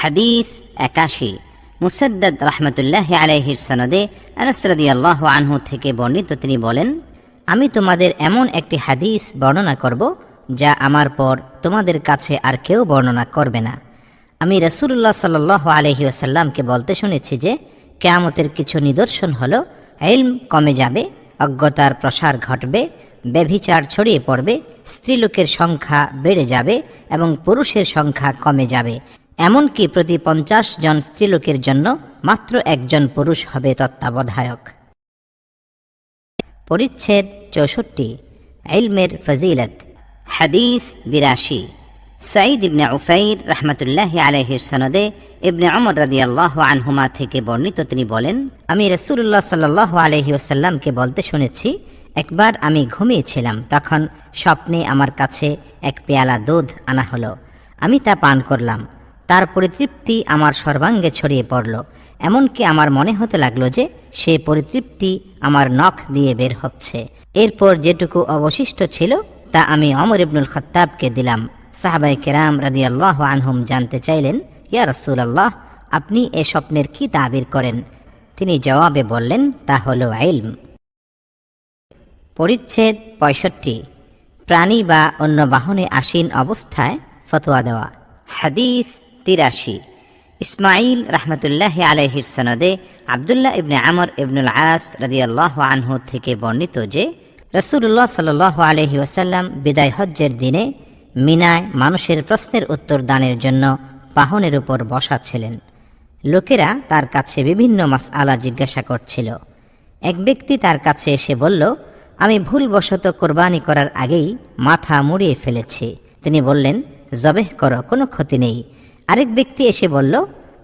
হাদিস একাশি। মুসাদ্দাদ রহমতুল্লাহ আলাইহির সনদে আনসরদি আল্লাহ আনহু থেকে বর্ণিত তিনি বলেন, আমি তোমাদের এমন একটি হাদিস বর্ণনা করব, যা আমার পর তোমাদের কাছে আর কেউ বর্ণনা করবে না। আমি রসুল্লাহ সাল আলহি আসাল্লামকে বলতে শুনেছি যে, কেয়ামতের কিছু নিদর্শন হল এলম কমে যাবে, অজ্ঞতার প্রসার ঘটবে, ব্যভিচার ছড়িয়ে পড়বে, স্ত্রীলোকের সংখ্যা বেড়ে যাবে এবং পুরুষের সংখ্যা কমে যাবে। এমনকি প্রতি পঞ্চাশ জন স্ত্রীলোকের জন্য মাত্র একজন পুরুষ হবে তত্ত্বাবধায়ক। পরিচ্ছেদ চৌষট্টি, ইলমের ফজিলত, হাদিস বিরাশি। সাঈদ ইবনে উফাইর রহমতুল্লাহ আলহির সনদে ইবনে অমর রাদি আল্লাহ আনহুমা থেকে বর্ণিত তিনি বলেন, আমি রসুল্লাহ সাল্লাহ আলহি ওসাল্লামকে বলতে শুনেছি, একবার আমি ঘুমিয়েছিলাম, তখন স্বপ্নে আমার কাছে এক পেয়ালা দুধ আনা হলো। আমি তা পান করলাম তার পরিতৃপ্তি আমার সর্বাঙ্গে ছড়িয়ে পড়ল। এমনকি আমার মনে হতে লাগল যে সে পরিতৃপ্তি আমার নখ দিয়ে বের হচ্ছে। এরপর যেটুকু অবশিষ্ট ছিল, তা আমি অমর ইবনুল খত্তাবকে দিলাম। সাহাবাই কেরাম রাদি আল্লাহ আনহুম জানতে চাইলেন, ইয়া রসুল আল্লাহ আপনি এ স্বপ্নের কি তাবির করেন? তিনি জবাবে বললেন, তা হল আইলম পরিচ্ছেদ পঁয়ষট্টি। প্রাণী বা অন্য বাহনে আসীন অবস্থায় ফতোয়া দেওয়া। হাদিস তিরাশি ইসমাইল রহমতুল্লাহ আলহির সনদে আবদুল্লাহ ইবনে আমর ইবনুল আস রদিয়াল্লাহ আনহু থেকে বর্ণিত যে রসুল্লাহ সাল আলহি ওসাল্লাম বিদায় হজ্জের দিনে মিনায় মানুষের প্রশ্নের উত্তর দানের জন্য বাহনের উপর বসা ছিলেন। লোকেরা তার কাছে বিভিন্ন মাস আলা জিজ্ঞাসা করছিল। এক ব্যক্তি তার কাছে এসে বলল, আমি ভুলবশত কোরবানি করার আগেই মাথা মুড়িয়ে ফেলেছি। তিনি বললেন, জবেহ করো, কোনো ক্ষতি নেই। আরেক ব্যক্তি এসে বলল,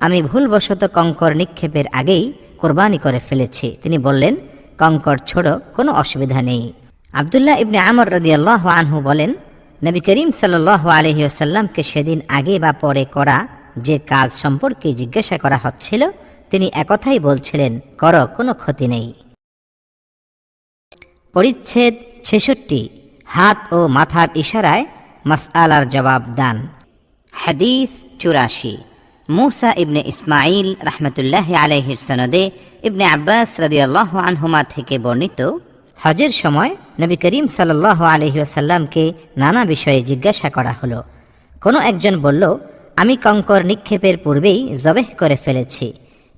আমি ভুলবশত কঙ্কর নিক্ষেপের আগেই কোরবানি করে ফেলেছি। তিনি বললেন, কঙ্কর ছোড়ো, কোনো অসুবিধা নেই। আবদুল্লাহ ইবনে আমর রদিয়াল্লাহ আনহু বলেন, নবী করিম সাল্লাহ আলহিউসাল্লামকে সেদিন আগে বা পরে করা যে কাজ সম্পর্কে জিজ্ঞাসা করা হচ্ছিল, তিনি একথাই বলছিলেন, কর, কোনো ক্ষতি নেই। পরিচ্ছেদ ছেষট্টি, হাত ও মাথার ইশারায় মাসআলার জবাব দান। হাদিস চুরাশি। মুসা ইবনে ইসমাইল রহমতুল্লাহ আলহির সনদে ইবনে আব্বাস রদিয়াল্লাহ আনহুমা থেকে বর্ণিত, হজের সময় নবী করিম সাল্লাহ আলহিউসাল্লামকে নানা বিষয়ে জিজ্ঞাসা করা হলো। কোনো একজন বলল, আমি কঙ্কর নিক্ষেপের পূর্বেই জবেহ করে ফেলেছি।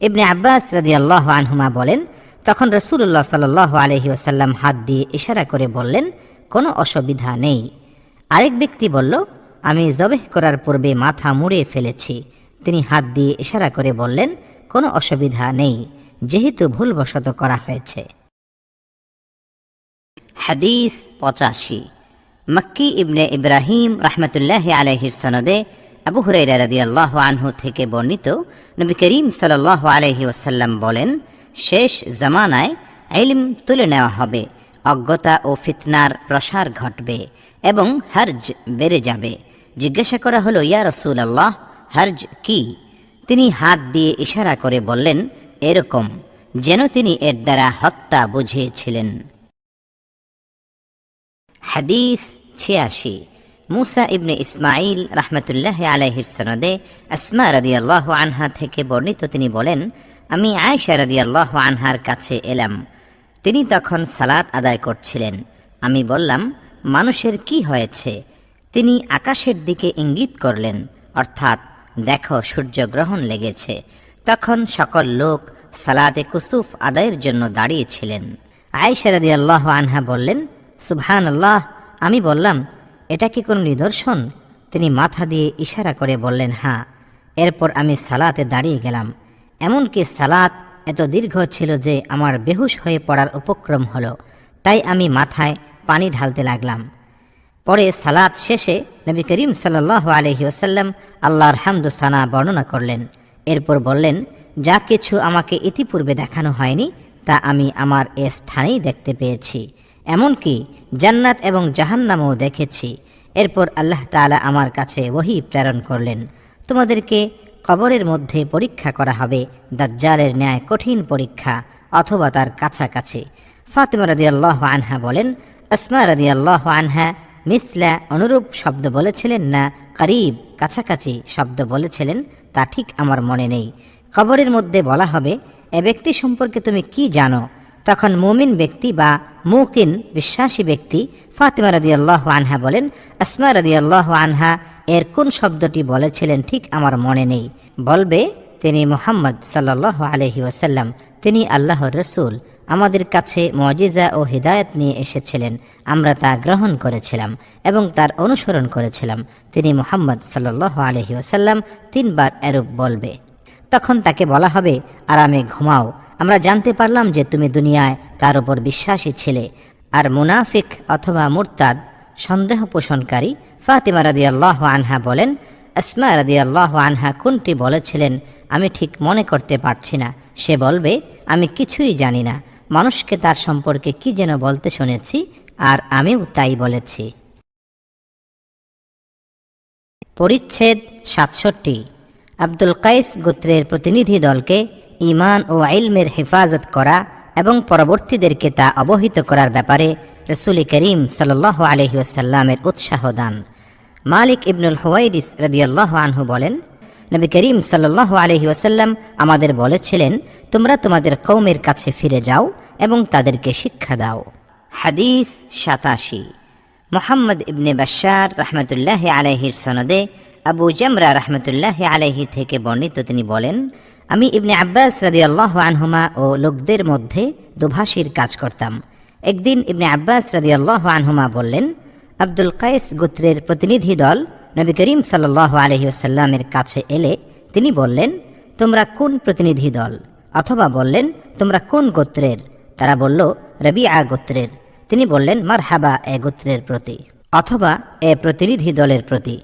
ইবনে আব্বাস রদিয়াল্লাহ আনহুমা বলেন, তখন রসুল্লাহ সাল্লাহ আলহি ওসাল্লাম হাত দিয়ে ইশারা করে বললেন, কোনো অসুবিধা নেই আরেক ব্যক্তি বলল আমি জবেহ করার পূর্বে মাথা মুড়ে ফেলেছি। তিনি হাত দিয়ে ইশারা করে বললেন, কোনো অসুবিধা নেই, যেহেতু ভুলবশত করা হয়েছে। হাদিস পঁচাশি। মক্কি ইবনে ইব্রাহিম রহমতুল্লাহ আলহির সনদে আবু হুরাইরা রাদিয়াল্লাহ আনহু থেকে বর্ণিত নবী করিম সাল্লাহ আলহি ওসাল্লাম বলেন, শেষ জামানায় ইলম তুলে নেওয়া হবে, অজ্ঞতা ও ফিতনার প্রসার ঘটবে এবং হর্জ বেড়ে যাবে। জিজ্ঞাসা করা হলো, ইয়া রসুল আল্লাহ হর্জ কি? তিনি হাত দিয়ে ইশারা করে বললেন, এরকম, যেন তিনি এর দ্বারা হত্যা বুঝিয়েছিলেন। হাদিস ছিয়াশি। মুসা ইবনে ইসমাইল রহমতুল্লাহ আলাইহির সনদে আসমা রাদিয়াল্লাহ আনহা থেকে বর্ণিত তিনি বলেন, আমি আয়সা রাদিয়াল্লাহ আনহার কাছে এলাম। তিনি তখন সালাত আদায় করছিলেন। আমি বললাম, মানুষের কি হয়েছে? তিনি আকাশের দিকে ইঙ্গিত করলেন, অর্থাৎ, দেখো সূর্যগ্রহণ লেগেছে। তখন সকল লোক সালাতে কুসুফ আদায়ের জন্য দাঁড়িয়েছিলেন। আয়সা রাদিয়াল্লাহ আনহা বললেন সুবহান আল্লাহ আমি বললাম, এটা কি কোনো নিদর্শন? তিনি মাথা দিয়ে ইশারা করে বললেন হ্যাঁ এরপর আমি সালাতে দাঁড়িয়ে গেলাম। এমনকি সালাত এত দীর্ঘ ছিল যে আমার বেহুশ হয়ে পড়ার উপক্রম হলো। তাই আমি মাথায় পানি ঢালতে লাগলাম। পরে সালাত শেষে নবী করিম সাল্লাহ আলহি ওসাল্লাম আল্লাহর হামদুসানা বর্ণনা করলেন। এরপর বললেন, যা কিছু আমাকে ইতিপূর্বে দেখানো হয়নি, তা আমি আমার এ স্থানেই দেখতে পেয়েছি। এমনকি জান্নাত এবং জাহান্নামও দেখেছি। এরপর আল্লাহ তালা আমার কাছে ওহি প্রেরণ করলেন। তোমাদেরকে কবরের মধ্যে পরীক্ষা করা হবে, দাজ্জালের ন্যায় কঠিন পরীক্ষা অথবা তার কাছাকাছি। ফাতেমা রাদি আল্লাহ আনহা বলেন, আসমা রাদি আল্লাহ আনহা মিসলা অনুরূপ শব্দ বলেছিলেন না, করিব কাছাকাছি শব্দ বলেছিলেন, তা ঠিক আমার মনে নেই। খবরের মধ্যে বলা হবে, এ ব্যক্তি সম্পর্কে তুমি কি জানো? তখন মুমিন ব্যক্তি বা মুকিন বিশ্বাসী ব্যক্তি ফাতিমা রাদি আল্লাহ আনহা বলেন, আসমা রাদি আল্লাহ আনহা এর কোন শব্দটি বলেছিলেন ঠিক আমার মনে নেই। বলবে, তিনি মোহাম্মদ সাল্লাহ আলহি ওসাল্লাম তিনি আল্লাহর রসুল। আমাদের কাছে মজিজা ও হৃদায়ত নিয়ে এসেছিলেন। আমরা তা গ্রহণ করেছিলাম এবং তার অনুসরণ করেছিলাম। তিনি মোহাম্মদ সাল্লাহ আলহি ওসাল্লাম তিনবার এরূপ বলবে। তখন তাকে বলা হবে, আরামে ঘুমাও। আমরা জানতে পারলাম যে তুমি দুনিয়ায় তার উপর বিশ্বাসী ছিলে। আর মুনাফিক অথবা মুরতাদ, সন্দেহ পোষণকারী, ফাতিমা রাদি আল্লাহ আনহা বলেন, আসমা রাদি আল্লাহ আনহা কোনটি বলেছিলেন আমি ঠিক মনে করতে পারছি না। সে বলবে, আমি কিছুই জানি না। মানুষকে তার সম্পর্কে কি যেন বলতে শুনেছি, আর আমিও তাই বলেছি। পরিচ্ছেদ সাতষট্টি। আব্দুল কাইস গোত্রের প্রতিনিধি দলকে ইমান ও আইলমের হেফাজত করা এবং পরবর্তীদেরকে তা অবহিত করার ব্যাপারে রসুল করিম সাল্লাহ আলহিউসাল্লামের উৎসাহ দান। মালিক ইবনুল হুয়াইরিস রদিয়াল্লাহ আনহু বলেন নবী করিম সাল্লাহ আলহি ওসাল্লাম আমাদের বলেছিলেন, তোমরা তোমাদের কৌমের কাছে ফিরে যাও এবং তাদেরকে শিক্ষা দাও। হাদিস সাতাশি। মোহাম্মদ ইবনে বাশার রহমতুল্লাহ আলহির সনদে আবু জামরা রহমতুল্লাহ আলহি থেকে বর্ণিত তিনি বলেন, আমি ইবনে আব্বাস রাদি আল্লাহ আনহুমা ও লোকদের মধ্যে দুভাষীর কাজ করতাম। একদিন ইবনে আব্বাস রাদি আল্লাহ আনহুমা বললেন, আব্দুল কায়েস গোত্রের প্রতিনিধি দল নবী করিম সাল্লাহ আলহিউসাল্লামের কাছে এলে তিনি বললেন, তোমরা কোন প্রতিনিধি দল? অথবা বললেন, তোমরা কোন গোত্রের? তারা বলল, রবিআ গোত্রের। তিনি বললেন মার হাবা এ গোত্রের প্রতি। অথবা, এ প্রতিনিধি দলের প্রতি।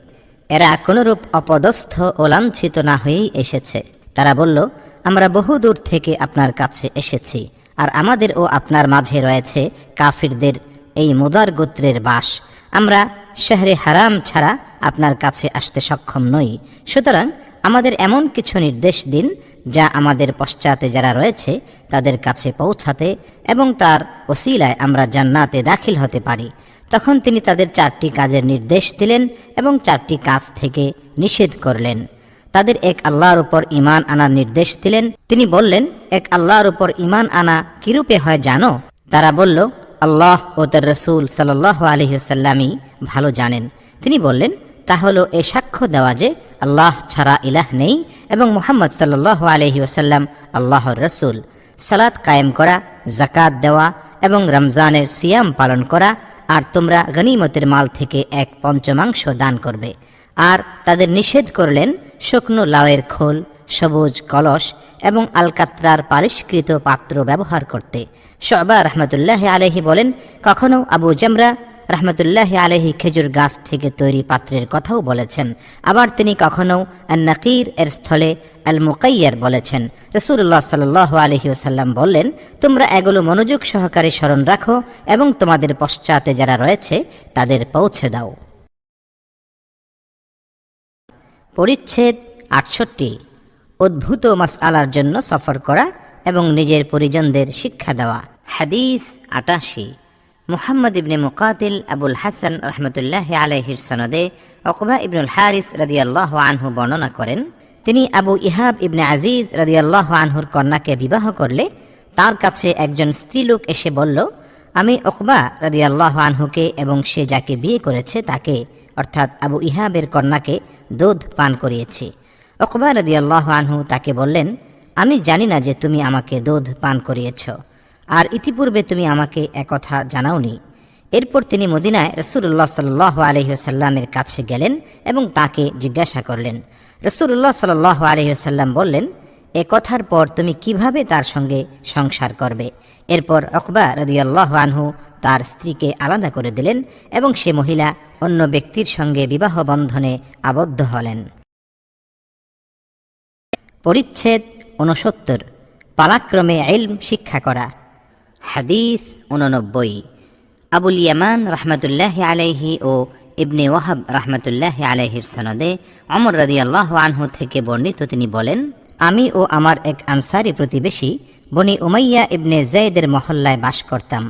এরা কোনরূপ অপদস্থ ও লাঞ্ছিত না হয়েই এসেছে। তারা বলল, আমরা বহু দূর থেকে আপনার কাছে এসেছি, আর আমাদের ও আপনার মাঝে রয়েছে কাফিরদের এই মুদার গোত্রের বাস। আমরা শহরে হারাম ছাড়া আপনার কাছে আসতে সক্ষম নই। সুতরাং আমাদের এমন কিছু নির্দেশ দিন, যা আমাদের পশ্চাতে যারা রয়েছে, তাদের কাছে পৌঁছাতে এবং তার ওসিলায় আমরা জান্নাতে দাখিল হতে পারি। তখন তিনি তাদের চারটি কাজের নির্দেশ দিলেন এবং চারটি কাজ থেকে নিষেধ করলেন। তাদের এক আল্লাহর উপর ইমান আনার নির্দেশ দিলেন। তিনি বললেন, এক আল্লাহর উপর ইমান আনা কিরূপে হয় জানো? তারা বলল, আল্লাহ ও তার রসুল সাল্লাহ আলহিহসাল্লামই ভালো জানেন। তিনি বললেন তা হলো এ সাক্ষ্য দেওয়া যে আল্লাহ ছাড়া ইলাহ নেই এবং মোহাম্মদ সাল্লাহ আলহি ওসাল্লাম আল্লাহর রসুল। সালাদ কায়েম করা জাকাত দেওয়া এবং রমজানের সিয়াম পালন করা আর তোমরা গনিমতের মাল থেকে এক পঞ্চমাংশ দান করবে। আর তাদের নিষেধ করলেন শুকনো লাউয়ের খোল, সবুজ কলস এবং আলকাত্রার পালিশকৃত পাত্র ব্যবহার করতে। শবা রহমতুল্লাহ আলহি বলেন, কখনো আবু জামরা রহমতুল্লাহ আলহি খেজুর গাছ থেকে তৈরি পাত্রের কথাও বলেছেন। আবার তিনি কখনো নাকির এর স্থলে আল মুকাইয়ার বলেছেন। রসুল্লাহ সাল আলহি ওসাল্লাম বললেন, তোমরা এগুলো মনোযোগ সহকারে স্মরণ রাখো এবং তোমাদের পশ্চাতে যারা রয়েছে তাদের পৌঁছে দাও। পরিচ্ছেদ আটষট্টি। উদ্ভূত মাসআলার জন্য সফর করা এবং নিজের পরিজনদের শিক্ষা দেওয়া। হাদিস আটাশি। মুহাম্মদ ইবনে মুকাতিল আবুল হাসান রহমতুল্লাহ আলহির সনদে অকবা ইবনুল হারিস রাদিয়াল্লাহ আনহু বর্ণনা করেন, তিনি আবু ইহাব ইবনে আজিজ রাদিয়াল্লাহ আনহুর কন্যাকে বিবাহ করলে তার কাছে একজন স্ত্রীলোক এসে বলল, আমি অকবা রাদিয়াল্লাহ আনহুকে এবং সে যাকে বিয়ে করেছে তাকে, অর্থাৎ আবু ইহাবের কন্যাকে দুধ পান করিয়েছি। অকবা রাদিয়াল্লাহ আনহু তাকে বললেন, আমি জানি না যে তুমি আমাকে দুধ পান করিয়েছ। আর ইতিপূর্বে তুমি আমাকে একথা জানাওনি। এরপর তিনি মদিনায় রসুল্লাহ সাল্লাহ আলহিহসাল্লামের কাছে গেলেন এবং তাকে জিজ্ঞাসা করলেন। রসুল্লাহ সাল্লাহ আলহিহসাল্লাম বললেন, এ কথার পর তুমি কীভাবে তার সঙ্গে সংসার করবে? এরপর অকবা রদিয়াল্লাহ আনহু তার স্ত্রীকে আলাদা করে দিলেন এবং সে মহিলা অন্য ব্যক্তির সঙ্গে বিবাহ বন্ধনে আবদ্ধ হলেন। পরিচ্ছেদ উনসত্তর পালাক্রমে এলম শিক্ষা করা। হাদিস উননব্বই। আবুল ইয়ামান রহমতুল্লাহ আলাইহি ও ইবনে ওয়াহাব রহমতুল্লাহ আলাইহির সনদে অমর রদি আল্লাহ আনহু থেকে বর্ণিত তিনি বলেন, আমি ও আমার এক আনসারি প্রতিবেশী বনি উমাইয়া ইবনে জৈদের মহল্লায় বাস করতাম।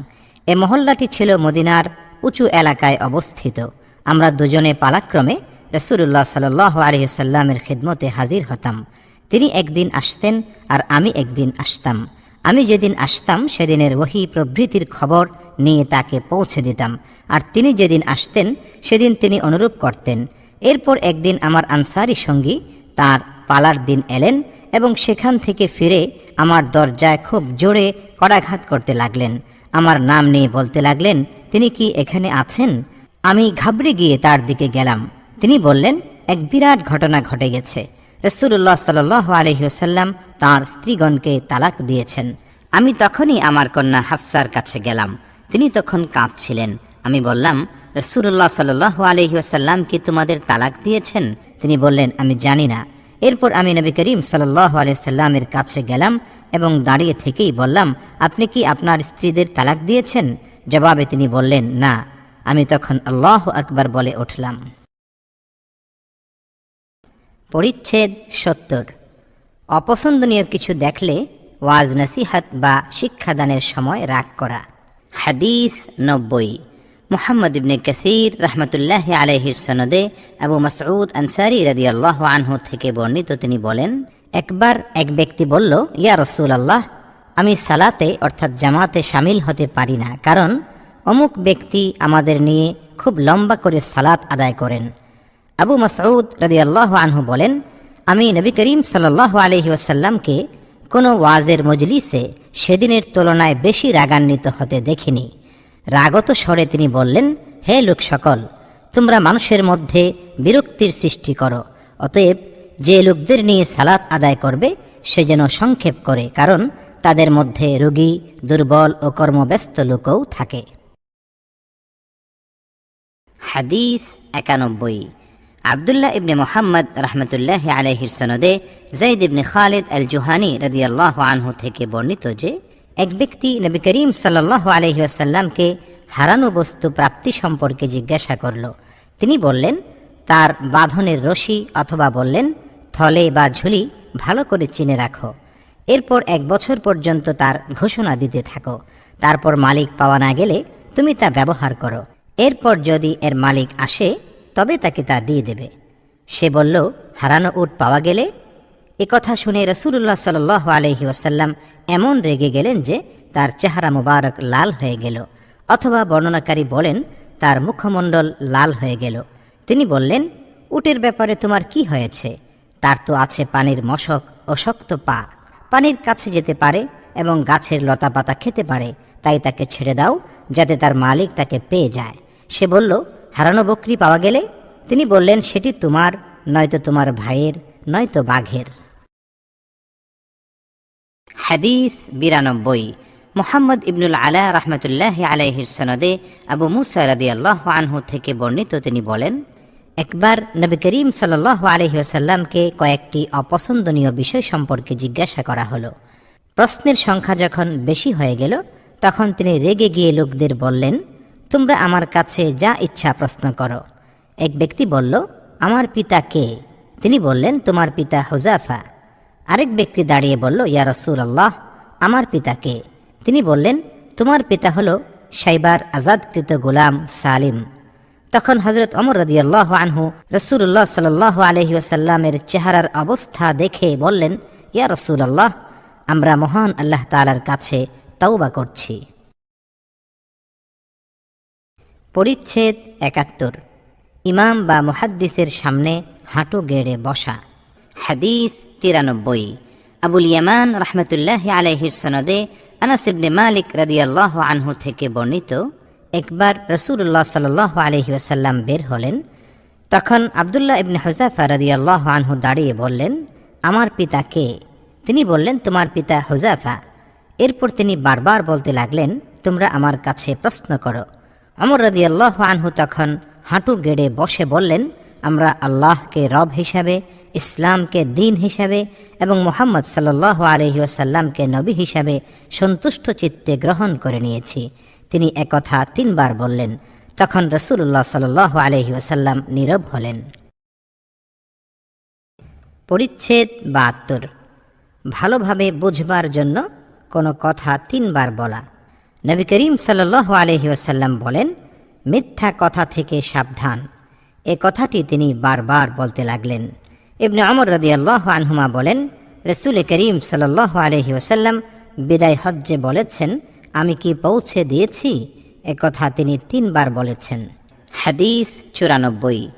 এ মহল্লাটি ছিল মদিনার উঁচু এলাকায় অবস্থিত। আমরা দুজনে পালাক্রমে রসুল্লাহ সাল আলহিসাল্লামের খেদমতে হাজির হতাম। তিনি একদিন আসতেন আর আমি একদিন আসতাম। আমি যেদিন আসতাম, সেদিনের ওহি প্রভৃতির খবর নিয়ে তাকে পৌঁছে দিতাম। আর তিনি যেদিন আসতেন, সেদিন তিনি অনুরূপ করতেন। এরপর একদিন আমার আনসারি সঙ্গী তার পালার দিন এলেন এবং সেখান থেকে ফিরে আমার দরজায় খুব জোরে কড়াঘাত করতে লাগলেন। আমার নাম নিয়ে বলতে লাগলেন, তিনি কি এখানে আছেন? আমি ঘাবড়ে গিয়ে তার দিকে গেলাম। তিনি বললেন, এক বিরাট ঘটনা ঘটে গেছে। রসুল্লাহ সাল আলহিউসাল্লাম তাঁর স্ত্রীগণকে তালাক দিয়েছেন। আমি তখনই আমার কন্যা হাফসার কাছে গেলাম। তিনি তখন কাঁদছিলেন। আমি বললাম রসুল্লাহ সাল আলহিউসাল্লাম কি তোমাদের তালাক দিয়েছেন? তিনি বললেন, আমি জানি না। এরপর আমি নবী করিম সাল্লাহ আলাইসাল্লামের কাছে গেলাম এবং দাঁড়িয়ে থেকেই বললাম, আপনি কি আপনার স্ত্রীদের তালাক দিয়েছেন? জবাবে তিনি বললেন, না। আমি তখন আল্লাহ আকবার বলে উঠলাম। পরিচ্ছেদ সত্তর। অপছন্দনীয় কিছু দেখলে ওয়াজ নসিহাত বা শিক্ষাদানের সময় রাগ করা। হাদিস নব্বই। মুহাম্মদ ইবনে কাসির রহমতুল্লাহ আলহির সনদে আবু মাসউদ আনসারি রাদি আল্লাহ আনহু থেকে বর্ণিত তিনি বলেন, একবার এক ব্যক্তি বলল, ইয়া রসুল আল্লাহ আমি সালাতে অর্থাৎ জামাতে সামিল হতে পারি না, কারণ অমুক ব্যক্তি আমাদের নিয়ে খুব লম্বা করে সালাত আদায় করেন। আবু মাসউদ রাদি আল্লাহ আনহু বলেন, আমি নবী করিম সাল্লাহ আলহি ওয়াসাল্লামকে কোনো ওয়াজের মজলিসে সেদিনের তুলনায় বেশি রাগান্বিত হতে দেখিনি। রাগত স্বরে তিনি বললেন, হে লোক সকল, তোমরা মানুষের মধ্যে বিরক্তির সৃষ্টি করো, অতএব যে লোকদের নিয়ে সালাত আদায় করবে, সে যেন সংক্ষেপ করে, কারণ তাদের মধ্যে রোগী, দুর্বল ও কর্মব্যস্ত লোকও থাকে। হাদিস একানব্বই। আবদুল্লাহ ইবনে মোহাম্মদ রহমতুল্লাহ আলহির সনদে জৈদ ইবনে খালিদ আল জুহানি রদিয়াল্লাহ আনহু থেকে বর্ণিত যে, এক ব্যক্তি নবী করিম সাল্লাহ আলহিউসাল্লামকে হারানো বস্তু প্রাপ্তি সম্পর্কে জিজ্ঞাসা করল। তিনি বললেন, তার বাঁধনের রশি অথবা বললেন, থলে বা ঝুলি ভালো করে চিনে রাখো। এরপর এক বছর পর্যন্ত তার ঘোষণা দিতে থাকো। তারপর মালিক পাওয়া না গেলে তুমি তা ব্যবহার করো। এরপর যদি এর মালিক আসে তবে তাকে তা দিয়ে দেবে। সে বলল, হারানো উট পাওয়া গেলে? কথা শুনে রসুল্লাহ সাল আলহি ওয়াসাল্লাম এমন রেগে গেলেন যে তার চেহারা মুবারক লাল হয়ে গেল, অথবা বর্ণনাকারী বলেন, তার মুখমণ্ডল লাল হয়ে গেল। তিনি বললেন, উটের ব্যাপারে তোমার কি হয়েছে? তার তো আছে পানির মশক ও শক্ত পা। পানির কাছে যেতে পারে এবং গাছের লতা পাতা খেতে পারে, তাই তাকে ছেড়ে দাও, যাতে তার মালিক তাকে পেয়ে যায়। সে বলল হারানো বকরি পাওয়া গেলে তিনি বললেন, সেটি তোমার, নয়তো তোমার ভাইয়ের, নয়তো বাঘের। হাদিস বিরানব্বই। মোহাম্মদ ইবনুল আলা রহমতুল্লাহ আলাইহির সনদে আবু মুসা রাদি আল্লাহ আনহু থেকে বর্ণিত তিনি বলেন, একবার নবী করিম সাল আলহিহাসাল্লামকে কয়েকটি অপছন্দনীয় বিষয় সম্পর্কে জিজ্ঞাসা করা হলো। প্রশ্নের সংখ্যা যখন বেশি হয়ে গেল, তখন তিনি রেগে গিয়ে লোকদের বললেন তোমরা আমার কাছে যা ইচ্ছা প্রশ্ন করো। এক ব্যক্তি বলল, আমার পিতা কে? তিনি বললেন, তোমার পিতা হুজাফা। আরেক ব্যক্তি দাঁড়িয়ে বলল, ইয়া রসুল আল্লাহ আমার পিতা কে? তিনি বললেন, তোমার পিতা হল সাইবার আজাদকৃত গোলাম সালিম। তখন হজরত অমর রদিয়াল্লাহ আনহু রসুল্লাহ সাল আলহি আসাল্লামের চেহারার অবস্থা দেখে বললেন, ইয়া রসুল আল্লাহ আমরা মহান আল্লাহ তালার কাছে তাওবা করছি। পরিচ্ছেদ একাত্তর। ইমাম বা মুহাদ্দিসের সামনে হাঁটু গেড়ে বসা। হাদিস তিরানব্বই। আবুল ইয়ামান রহমতুল্লাহ আলহির সনদে আনাস ইবনে মালিক রাদিয়াল্লাহ আনহু থেকে বর্ণিত একবার রসুল্লাহ সাল আলহি আসাল্লাম বের হলেন, তখন আবদুল্লাহ ইবনে হুজাফা রাদিয়াল্লাহ আনহু দাঁড়িয়ে বললেন, আমার পিতা কে? তিনি বললেন, তোমার পিতা হুজাফা। এরপর তিনি বারবার বলতে লাগলেন, তোমরা আমার কাছে প্রশ্ন করো। অমর রাদিয়াল্লাহ আনহু তখন হাঁটু গেড়ে বসে বললেন, আমরা আল্লাহকে রব হিসাবে, ইসলামকে দিন হিসাবে এবং মোহাম্মদ সাল্লাহ আলহি আসাল্লামকে নবী হিসাবে সন্তুষ্ট চিত্তে গ্রহণ করে নিয়েছি। তিনি একথা তিনবার বললেন। তখন রসুল্লাহ সাল আলহি আসাল্লাম নীরব হলেন। পরিচ্ছেদ বাহাত্তর। ভালোভাবে বুঝবার জন্য কোনো কথা তিনবার বলা। নবী করিম সাল্লাহ আলহি আসাল্লাম বলেন, মিথ্যা কথা থেকে সাবধান। এ কথাটি তিনি বারবার বলতে লাগলেন। ইবনে অমর রদিয়াল্লাহ আনহুমা বলেন, রসুল করিম সাল্লাহ আলহি ওসাল্লাম বিদায় হজ্জে বলেছেন, আমি কি পৌঁছে দিয়েছি? এ কথা তিনি তিনবার বলেছেন। হাদিস চুরানব্বই।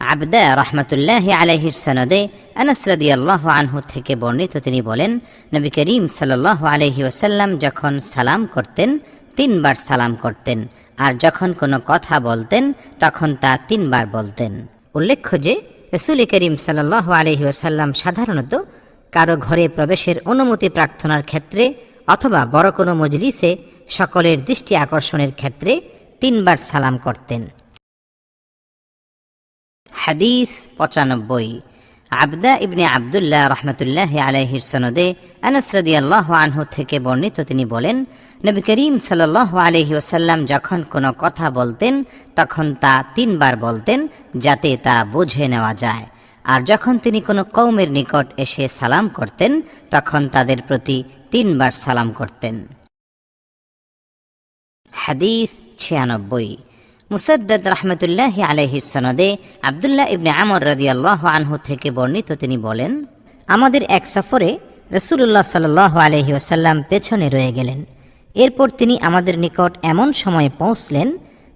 আবদা রহমতুল্লাহ আলহির সনদে আনাস রাদিয়াল্লাহু আনহু থেকে বর্ণিত তিনি বলেন, নবী করিম সাল্লাল্লাহু আলহি ওসাল্লাম যখন সালাম করতেন, তিনবার সালাম করতেন। আর যখন কোনো কথা বলতেন, তখন তা তিনবার বলতেন। উল্লেখ্য যে, রসুল করিম সাল্লাহ আলহি ওসাল্লাম সাধারণত কারও ঘরে প্রবেশের অনুমতি প্রার্থনার ক্ষেত্রে অথবা বড় কোনো মজলিসে সকলের দৃষ্টি আকর্ষণের ক্ষেত্রে তিনবার সালাম করতেন। হাদিস পঁচানব্বই। আবদা ইবনে আবদুল্লাহ রহমতুল্লাহ আলাইহির সনদে আনাস আল্লাহ আনহু থেকে বর্ণিত তিনি বলেন, নবী করিম সাল্লাহ আলহি ওসাল্লাম যখন কোনো কথা বলতেন, তখন তা তিনবার বলতেন যাতে তা বুঝে নেওয়া যায়। আর যখন তিনি কোনো কৌমের নিকট এসে সালাম করতেন, তখন তাদের প্রতি তিনবার সালাম করতেন। হাদিস ছিয়ানব্বই। মুসাদ্দাদ রহমতুল্লাহ আলহির সনদে আবদুল্লাহ ইবনে আমর রদিয়াল্লাহ আনহু থেকে বর্ণিত তিনি বলেন, আমাদের এক সফরে রসুল্লাহ সাল্লাহ আলহি ওসাল্লাম পেছনে রয়ে গেলেন। এরপর তিনি আমাদের নিকট এমন সময়ে পৌঁছলেন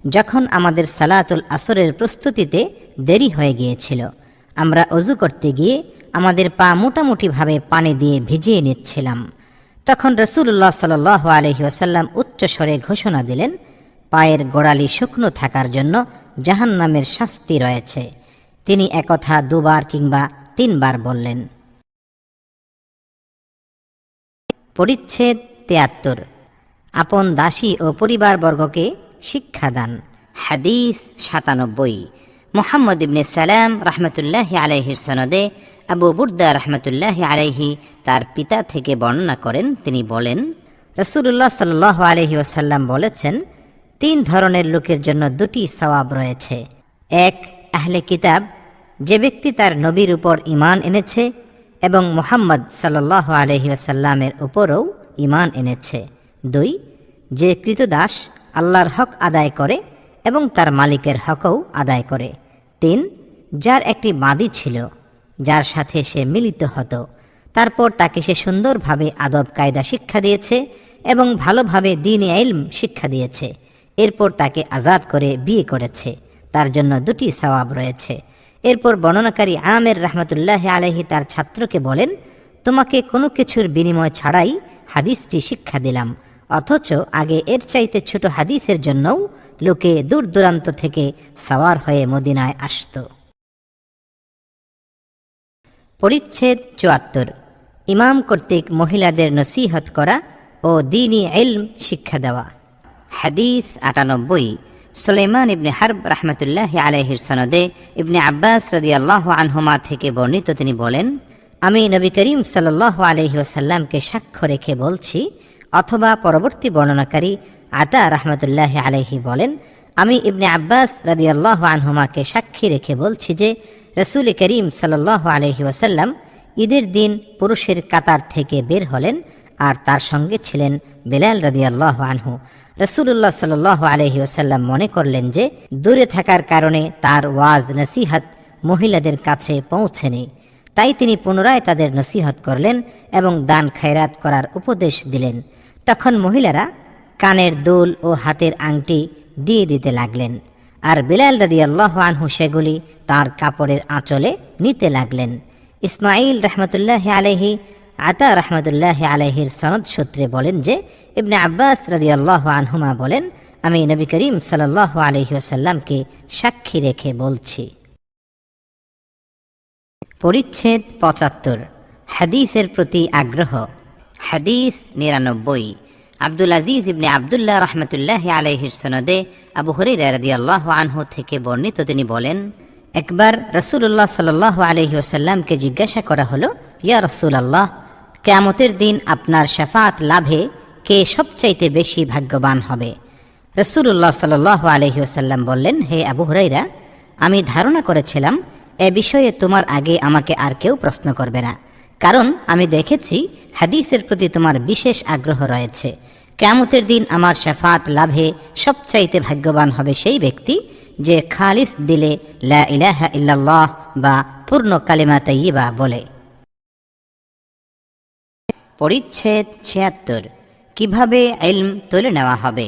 যখন আমাদের সালাতুল আসরের প্রস্তুতিতে দেরি হয়ে গিয়েছিল। আমরা অজু করতে গিয়ে আমাদের পা মোটামুটিভাবে পানি দিয়ে ভিজিয়ে নিচ্ছিলাম। তখন রসুল্লাহ সাল আলহি ওসাল্লাম উচ্চস্বরে ঘোষণা দিলেন পায়ের গোড়ালি শুকনো থাকার জন্য জাহান নামের শাস্তি রয়েছে। তিনি একথা দুবার কিংবা তিনবার বললেন। পরিচ্ছেদ তেয়াত্তর। আপন দাসী ও পরিবারবর্গকে শিক্ষাদান হাদিস সাতানব্বই। মোহাম্মদ ইবনে সালাম রহমতুল্লাহ আলাইহির সনদে আবু বুর্দা রহমতুল্লাহ আলাইহি তার পিতা থেকে বর্ণনা করেন। তিনি বলেন রসুল্লাহ সাল্লাহ আলহি ওসাল্লাম বলেছেন তিন ধরনের লোকের জন্য দুটি সওয়াব রয়েছে। এক, আহলে কিতাব, যে ব্যক্তি তার নবীর উপর ইমান এনেছে এবং মোহাম্মদ সাল্লাহ আলহি আসাল্লামের উপরও ইমান এনেছে। দুই, যে কৃতদাস আল্লাহর হক আদায় করে এবং তার মালিকের হকও আদায় করে। তিন, যার একটি মাদি ছিল, যার সাথে সে মিলিত হতো। তারপর তাকে সে সুন্দরভাবে আদব কায়দা শিক্ষা দিয়েছে এবং ভালোভাবে দিন ইলম শিক্ষা দিয়েছে। এরপর তাকে আজাদ করে বিয়ে করেছে। তার জন্য দুটি সওয়াব রয়েছে। এরপর বর্ণনাকারী আমের রহমতুল্লাহ আলহি তার ছাত্রকে বলেন, তোমাকে কোনো কিছুর বিনিময় ছাড়াই হাদিসটি শিক্ষা দিলাম। অথচ আগে এর চাইতে ছোট হাদিসের জন্যও লোকে দূর দূরান্ত থেকে সাওয়ার হয়ে মদিনায় আসত। পরিচ্ছেদ চুয়াত্তর। ইমাম কর্তৃক মহিলাদের নসিহত করা ও দিনী এলম শিক্ষা দেওয়া। হাদিস আটানব্বই। সুলেমান ইবনে হারব রহমতুল্লাহ আলহির সনদে ইবনে আব্বাস রদি আল্লাহ আনহুমা থেকে বর্ণিত তিনি বলেন, আমি নবী করিম সাল্লাহ আলহি ওসাল্লামকে সাক্ষ্য রেখে বলছি, অথবা পরবর্তী বর্ণনাকারী আতা রহমতুল্লাহ আলহি বলেন, আমি ইবনে আব্বাস রদি আল্লাহ আনহুমাকে সাক্ষী রেখে বলছি যে, রসুল করিম সাল্লাহ আলহি ওসাল্লাম ঈদের দিন পুরুষের কাতার থেকে বের হলেন আর তার সঙ্গে ছিলেন বেলাল রদি আল্লাহ আনহু। রসুল্লাহ সাল আলহি ওসাল্লাম মনে করলেন যে, দূরে থাকার কারণে তার ওয়াজ, নসিহত মহিলাদের কাছে পৌঁছেনি। তাই তিনি পুনরায় তাদের নসিহত করলেন এবং দান খায়রাত করার উপদেশ দিলেন। তখন মহিলারা কানের দুল ও হাতের আংটি দিয়ে দিতে লাগলেন। আর বিলাল রদি আল্লাহ আনহু সেগুলি তাঁর কাপড়ের আঁচলে নিতে লাগলেন। ইসমাইল রহমতুল্লাহ আলহি আতা রহমতুল্লাহ আলহির সনদ সূত্রে বলেন যে, ইবনে আব্বাস রদি আল্লাহ আনহুমা বলেন, আমি নবী করিম সাল্লাহ আলহি আসাল্লামকে সাক্ষী রেখে বলছি। পরিচ্ছেদ পঁচাত্তর। হাদিসের প্রতি আগ্রহ। হাদিস নিরানব্বই। আব্দুল আজিজ ইবনে আবদুল্লাহ রহমতুল্লাহ আলহির সনদে আবু হরির রাদি আল্লাহ আনহু থেকে বর্ণিত তিনি বলেন, একবার রসুল্লাহ সাল্লাহ আলহি ওসাল্লামকে জিজ্ঞাসা করা হলো, ইয়া রসুল আল্লাহ কেয়ামতের দিন আপনার শাফাত লাভে কে সবচাইতে বেশি ভাগ্যবান হবে। রসুল্লাহ সাল আলহি ওসাল্লাম বললেন, হে আবু হরাইরা আমি ধারণা করেছিলাম, এ বিষয়ে তোমার আগে আমাকে আর কেউ প্রশ্ন করবে না। কারণ আমি দেখেছি, হাদিসের প্রতি তোমার বিশেষ আগ্রহ রয়েছে। কেয়ামতের দিন আমার শাফাত লাভে সবচাইতে ভাগ্যবান হবে সেই ব্যক্তি যে খালিস দিলে লা ইলাহা ইল্লাল্লাহ বা পূর্ণ কালিমা তৈয়বা বলে। পরিচ্ছেদ ছিয়াত্তর। কীভাবে ইলম তুলে নেওয়া হবে?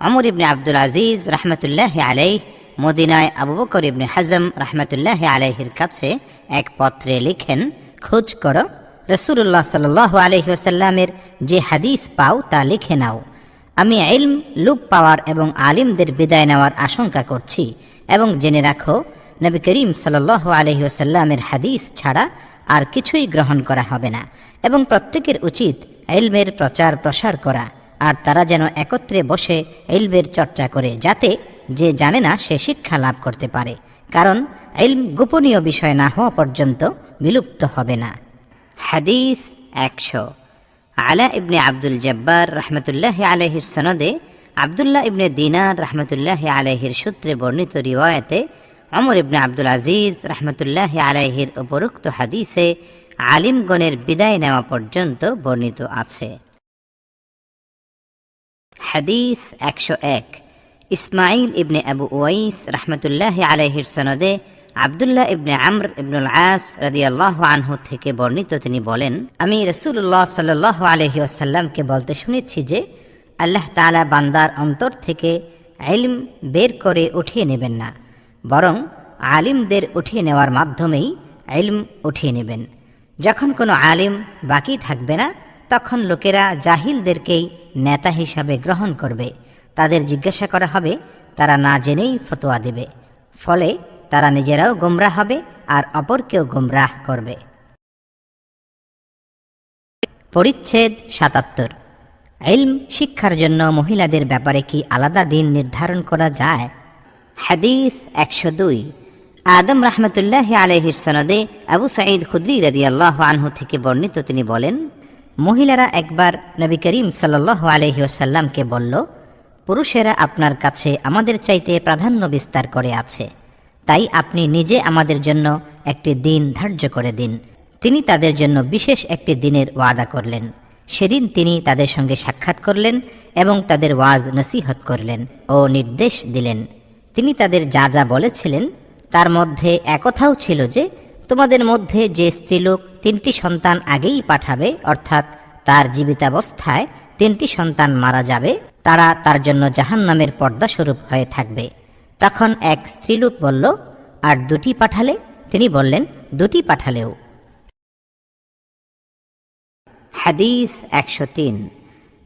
অমর ইবনে আব্দুল আজিজ রহমতুল্লাহ আলাইহ মদিনায় আবু বকর ইবনে হাজম রহমতুল্লাহ আলাইহির কাছে এক পত্রে লিখেন, খোঁজ করো রসুল্লাহ সাল আলহি ওসাল্লামের যে হাদিস পাও তা লিখে নাও। আমি ইলম লুপ পাওয়ার এবং আলিমদের বিদায় নেওয়ার আশঙ্কা করছি এবং জেনে রাখো, নবী করিম সাল আলহি ওসাল্লামের হাদিস ছাড়া আর কিছুই গ্রহণ করা হবে না। এবং প্রত্যেকের উচিত এলমের প্রচার প্রসার করা, আর তারা যেন একত্রে বসে এলমের চর্চা করে, যাতে যে জানে না সে শিক্ষা লাভ করতে পারে। কারণ এলম গোপনীয় বিষয় না হওয়া পর্যন্ত বিলুপ্ত হবে না। হাদিস একশো। আলা ইবনে আব্দুল জব্বার রহমতুল্লাহ আলহির সনদে আবদুল্লাহ ইবনে দিনার রহমতুল্লাহ আলহির সূত্রে বর্ণিত রিওয়ায়তে অমর ইবনে আব্দুল আজিজ রহমতুল্লাহ আলাইহির উপরোক্ত হাদিসে আলিমগণের বিদায় নেওয়া পর্যন্ত বর্ণিত আছে। হাদিস একশো এক। ইসমাইল ইবনে আবু ওয়াইস রহমতুল্লাহ আলাইহির সনদে আবদুল্লাহ ইবনে আমর ইবনুল আস রাদিয়াল্লাহু আনহু থেকে বর্ণিত তিনি বলেন, আমি রসুল্লাহ সাল্লাহ আলহি আসাল্লামকে বলতে শুনেছি যে, আল্লাহ তালা বান্দার অন্তর থেকে এলম বের করে উঠিয়ে নেবেন না। বরং আলিমদের উঠিয়ে নেওয়ার মাধ্যমেই এলম উঠিয়ে নেবেন। যখন কোনো আলিম বাকি থাকবে না, তখন লোকেরা জাহিলদেরকেই নেতা হিসাবে গ্রহণ করবে। তাদের জিজ্ঞাসা করা হবে, তারা না জেনেই ফতোয়া দেবে। ফলে তারা নিজেরাও গোমরাহ হবে আর অপরকেও গোমরাহ করবে। পরিচ্ছেদ সাতাত্তর। ইলম শিক্ষার জন্য মহিলাদের ব্যাপারে কি আলাদা দিন নির্ধারণ করা যায়? হাদিস একশো দুই। আদম রহমতুল্লাহ আলহির সনদে আবু সাঈদ খুদ্রি রদি আল্লাহ আনহু থেকে বর্ণিত তিনি বলেন, মহিলারা একবার নবী করিম সাল্লাহ আলহি ওসাল্লামকে বলল, পুরুষেরা আপনার কাছে আমাদের চাইতে প্রাধান্য বিস্তার করে আছে। তাই আপনি নিজে আমাদের জন্য একটি দিন ধার্য করে দিন। তিনি তাদের জন্য বিশেষ একটি দিনের ওয়াদা করলেন। সেদিন তিনি তাদের সঙ্গে সাক্ষাৎ করলেন এবং তাদের ওয়াজ নসিহত করলেন ও নির্দেশ দিলেন। তিনি তাদের যা যা বলেছিলেন, তার মধ্যে একথাও ছিল যে, তোমাদের মধ্যে যে স্ত্রীলোক তিনটি সন্তান আগেই পাঠাবে, অর্থাৎ তার জীবিতাবস্থায় তিনটি সন্তান মারা যাবে, তারা তার জন্য জাহান নামের পর্দাস্বরূপ হয়ে থাকবে। তখন এক স্ত্রীলোক বলল, আর দুটি পাঠালে? তিনি বললেন, দুটি পাঠালেও। হাদিস একশো তিন।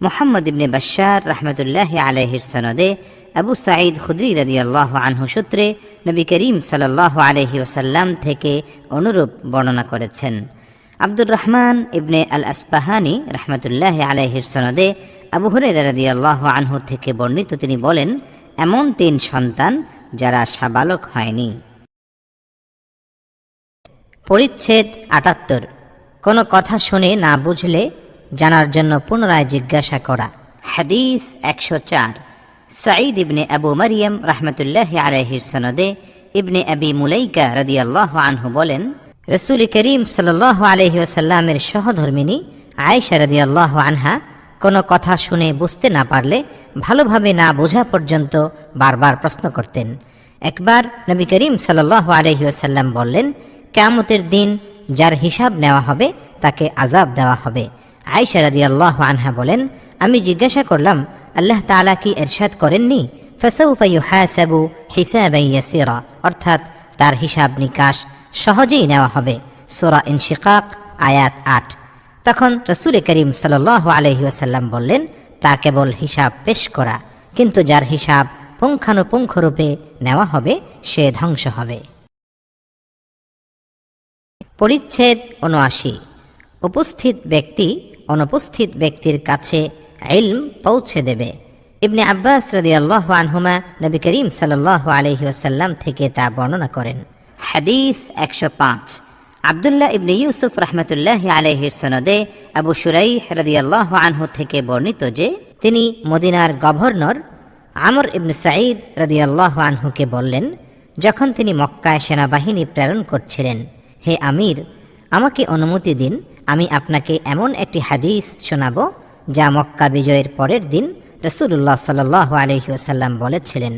মোহাম্মদ ইবনে বাশার রহমতুল্লাহ আলহির সনদে আবু সাঈদ খুদ্রি রদি আল্লাহ আনহু সূত্রে নবী করিম সাল্লাহ আলহি ওসাল্লাম থেকে অনুরূপ বর্ণনা করেছেন। আব্দুর রহমান ইবনে আল আসবাহানি রহমতুল্লাহ আলহির সনদে আবু হরে রদি আল্লাহ আনহু থেকে বর্ণিত তিনি বলেন, এমন তিন সন্তান যারা সাবালক হয়নি। পরিচ্ছেদ আটাত্তর। কোনো কথা শুনে না বুঝলে জানার জন্য পুনরায় জিজ্ঞাসা করা। হাদিস একশো চার। সাঈদ ইবনে আবু মারিয়াম রহমতুল্লাহ আলহির সনদে ইবনে আবি মুলাইকা রদিয়াল্লাহ আনহু বলেন, রসুল করিম সাল আলহি আসাল্লামের সহধর্মিনী আয়েশা রদিয়াল্লাহ আনহা কোনো কথা শুনে বুঝতে না পারলে ভালোভাবে না বোঝা পর্যন্ত বারবার প্রশ্ন করতেন। একবার নবী করিম সাল আলহি আসাল্লাম বললেন, কেয়ামতের দিন যার হিসাব নেওয়া হবে তাকে আজাব দেওয়া হবে। আয়সা রাদি আল্লাহ আনহা বলেন আমি জিজ্ঞাসা করলাম, আল্লাহ তালা কি এরশাদ করেননি? অর্থাৎ তার হিসাব নিকাশ সহজেই নেওয়া হবে। সোরা ইনশিকাক, আয়াত আট। তখন রসুল করিম সাল আলহি আসাল্লাম বললেন, তা কেবল হিসাব পেশ করা। কিন্তু যার হিসাব পুঙ্খানুপুঙ্খরূপে নেওয়া হবে, সে ধ্বংস হবে। পরিচ্ছেদ উনআশি উপস্থিত ব্যক্তি অনুপস্থিত ব্যক্তির কাছে ইলম পৌঁছে দেবে। ইবনে আব্বাস রদি আল্লাহ আনহুমা নবী করিম সাল্লাহ আলহি আসাল্লাম থেকে তা বর্ণনা করেন। হাদিস একশো পাঁচ। আবদুল্লাহ ইবনে ইউসুফ রহমতুল্লাহ আলহির সনদে আবু সুরাই রদি আল্লাহ আনহু থেকে বর্ণিত যে, তিনি মদিনার গভর্নর আমর ইবনে সাঈদ রদি আল্লাহ আনহুকে বললেন, যখন তিনি মক্কায় সেনাবাহিনী প্রেরণ করছিলেন, হে আমির, আমাকে অনুমতি দিন, আমি আপনাকে এমন একটি হাদিস শোনাব যা মক্কা বিজয়ের পরের দিন রসুল্লাহ সাল আলহি ওসাল্লাম বলেছিলেন,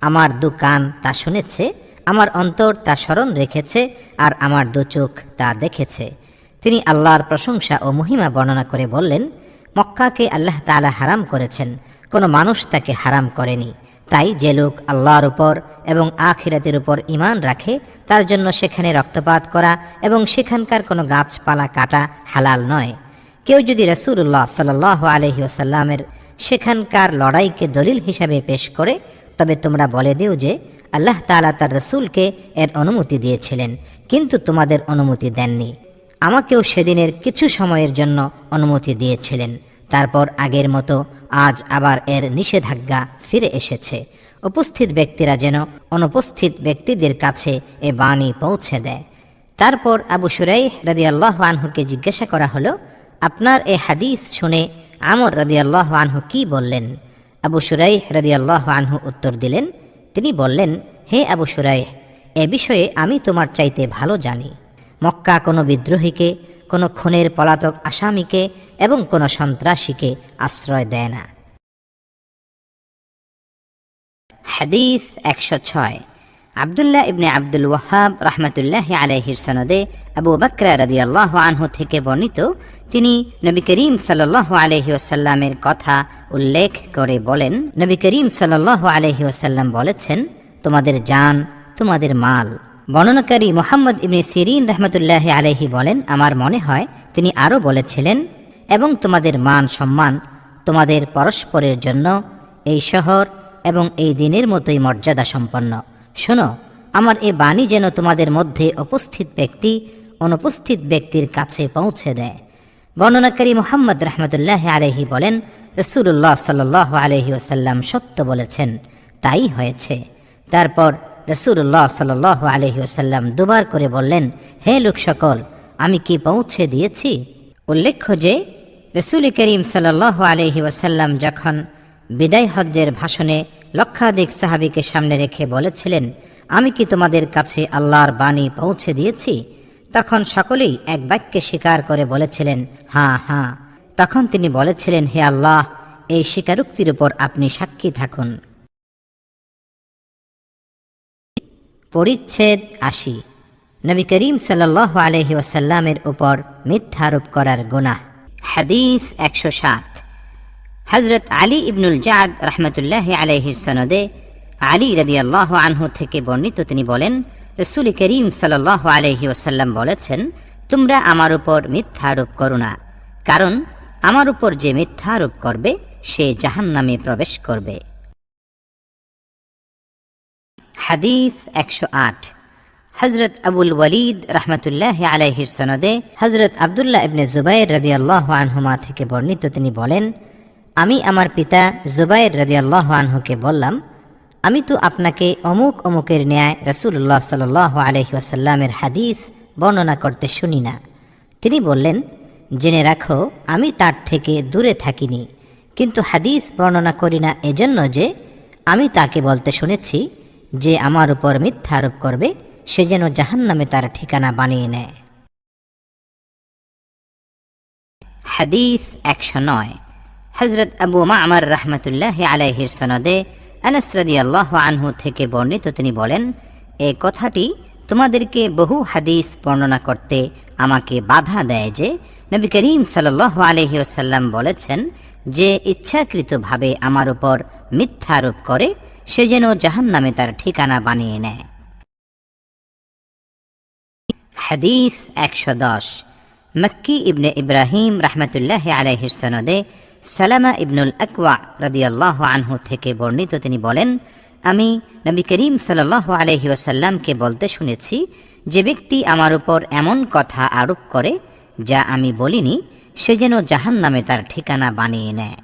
আমার দু কান তা শুনেছে, আমার অন্তর তা স্মরণ রেখেছে আর আমার দু চোখ তা দেখেছে। তিনি আল্লাহর প্রশংসা ও মহিমা বর্ণনা করে বললেন, মক্কাকে আল্লাহ তাআলা হারাম করেছেন, কোনো মানুষ তাকে হারাম করেনি। তাই যে লোক আল্লাহর উপর এবং আখিরাতের উপর ইমান রাখে, তার জন্য সেখানে রক্তপাত করা এবং সেখানকার কোনো গাছপালা কাটা হালাল নয়। কেউ যদি রসুল্লাহ সাল আলহি আসাল্লামের সেখানকার লড়াইকে দলিল হিসাবে পেশ করে, তবে তোমরা বলে দিও যে আল্লাহ তাআলা তার রসুলকে এর অনুমতি দিয়েছিলেন, কিন্তু তোমাদের অনুমতি দেননি। আমাকেও সেদিনের কিছু সময়ের জন্য অনুমতি দিয়েছিলেন। তারপর আগের মতো আজ আবার এর নিষেধাজ্ঞা ফিরে এসেছে। উপস্থিত ব্যক্তিরা যেন অনুপস্থিত ব্যক্তিদের কাছে এ বাণী পৌঁছে দেয়। তারপর আবু সুরাই রাদি আল্লাহ আনহুকে জিজ্ঞাসা করা হলো আপনার এ হাদিস শুনে আমর রাদি আল্লাহ আনহু কি বললেন? আবু সুরাই রাদি আল্লাহ আনহু উত্তর দিলেন, তিনি বললেন, হে আবু সুরাই এ বিষয়ে আমি তোমার চাইতে ভালো জানি। মক্কা কোনো বিদ্রোহীকে, কোনো খুনের পলাতক আসামিকে এবং কোনো সন্ত্রাসীকে আশ্রয় দেয় না। হাদিস একশো ছয়। আবদুল্লাহ ইবনে আব্দুল ওয়াহাব রহমতুল্লাহ আলহির সনদে আবু বকরা রাদি আল্লাহ আনহু থেকে বর্ণিত তিনি নবী করিম সাল্লাহ আলহি কথা উল্লেখ করে বলেন, নবী করিম সাল্লাহ আলহি বলেছেন, তোমাদের জান, তোমাদের মাল। বর্ণনাকারী মোহাম্মদ ইবনে সিরিন রহমতুল্লাহ আলহি বলেন, আমার মনে হয় তিনি আরও বলেছিলেন, এবং তোমাদের মান সম্মান তোমাদের পরস্পরের জন্য এই শহর এবং এই দিনের মতোই মর্যাদা সম্পন্ন। শোনো, আমার এ বাণী যেন তোমাদের মধ্যে উপস্থিত ব্যক্তি অনুপস্থিত ব্যক্তির কাছে পৌঁছে দেয়। বর্ণনাকারী মোহাম্মদ রহমতুল্লাহ আলহি বলেন রসুল্লাহ সাল আলহি ওসাল্লাম সত্য বলেছেন, তাই হয়েছে। তারপর রসুল্লাহ সাল আলহি ওসাল্লাম দুবার করে বললেন, হে লোক সকল, আমি কি পৌঁছে দিয়েছি? উল্লেখ্য যে, রসুল করিম সাল্লাহ আলহি ওসাল্লাম যখন বিদায় হজ্জের ভাষণে লক্ষাধিক সাহাবিকে সামনে রেখে বলেছিলেন, আমি কি তোমাদের কাছে আল্লাহর বাণী পৌঁছে দিয়েছি? তখন সকলেই এক বাক্যে স্বীকার করে বলেছিলেন হ্যাঁ হ্যাঁ তখন তিনি বলেছিলেন, হে আল্লাহ, এই স্বীকারোক্তির উপর আপনি সাক্ষী থাকুন। পরিচ্ছেদ আশি। নবী করিম সাল্লাহ আলহি ওসাল্লামের উপর মিথ্যারোপ করার গুনাহ। হাদিস একশো সাত। হজরত আলী ইবনুল জাদ রহমতুল্লাহ আলহির সনদে আলী রদি আল্লাহ আনহু থেকে বর্ণিত তিনি বলেন রসুল করিম সাল্লাহ আলহি ওসাল্লাম বলেছেন, তোমরা আমার উপর মিথ্যারোপ করো না। কারণ, আমার উপর যে মিথ্যারোপ করবে, সে জাহান নামে প্রবেশ করবে। হাদিস একশো আট। হজরত আবুল ওয়ালিদ রহমতুল্লাহ আলাইহির সনদে হজরত আবদুল্লাহ ইবনে জুবাইর রদি আল্লাহ আনহুমা থেকে বর্ণিত তিনি বলেন, আমি আমার পিতা জুবাইর রদি আল্লাহ আনহুকে বললাম আমি তো আপনাকে অমুক অমুকের ন্যায় রসুল্লাহ সাল আলহি হাদিস বর্ণনা করতে শুনি না। তিনি বললেন, জেনে রাখো, আমি তার থেকে দূরে থাকিনি। কিন্তু হাদিস বর্ণনা করি না এজন্য যে, আমি তাকে বলতে শুনেছি যে আমার উপর মিথ্যা আরোপ করবে, সে যেন জাহান নামে তার ঠিকানা বানিয়ে নেয়। হাদিস একশো নয়। হজরত আবু মামার রহমতুল্লাহ আলাইহির সনদে আনসরদি আল্লাহ আনহু থেকে বর্ণিত তিনি বলেন, এ কথাটি তোমাদেরকে বহু হাদিস বর্ণনা করতে আমাকে বাধা দেয় যে, নবী করিম সাল্লাহ আলহি ওসাল্লাম বলেছেন যে, ইচ্ছাকৃতভাবে আমার উপর মিথ্যা আরোপ করে, সে যেন জাহান নামে তার ঠিকানা বানিয়ে নেয়। হাদিস একশো দশ। মক্কি ইবনে ইব্রাহিম রহমতুল্লাহ আলাইহির সনদে সালামা ইবনুল আকওয়া রদিয়াল্লাহ আনহু থেকে বর্ণিত, তিনি বলেন, আমি নবী করিম সাল্লাহ আলহি ওয়াসাল্লামকে বলতে শুনেছি, যে ব্যক্তি আমার উপর এমন কথা আরোপ করে, যা আমি বলিনি, সে যেন জাহান নামে তার ঠিকানা বানিয়ে নেয়।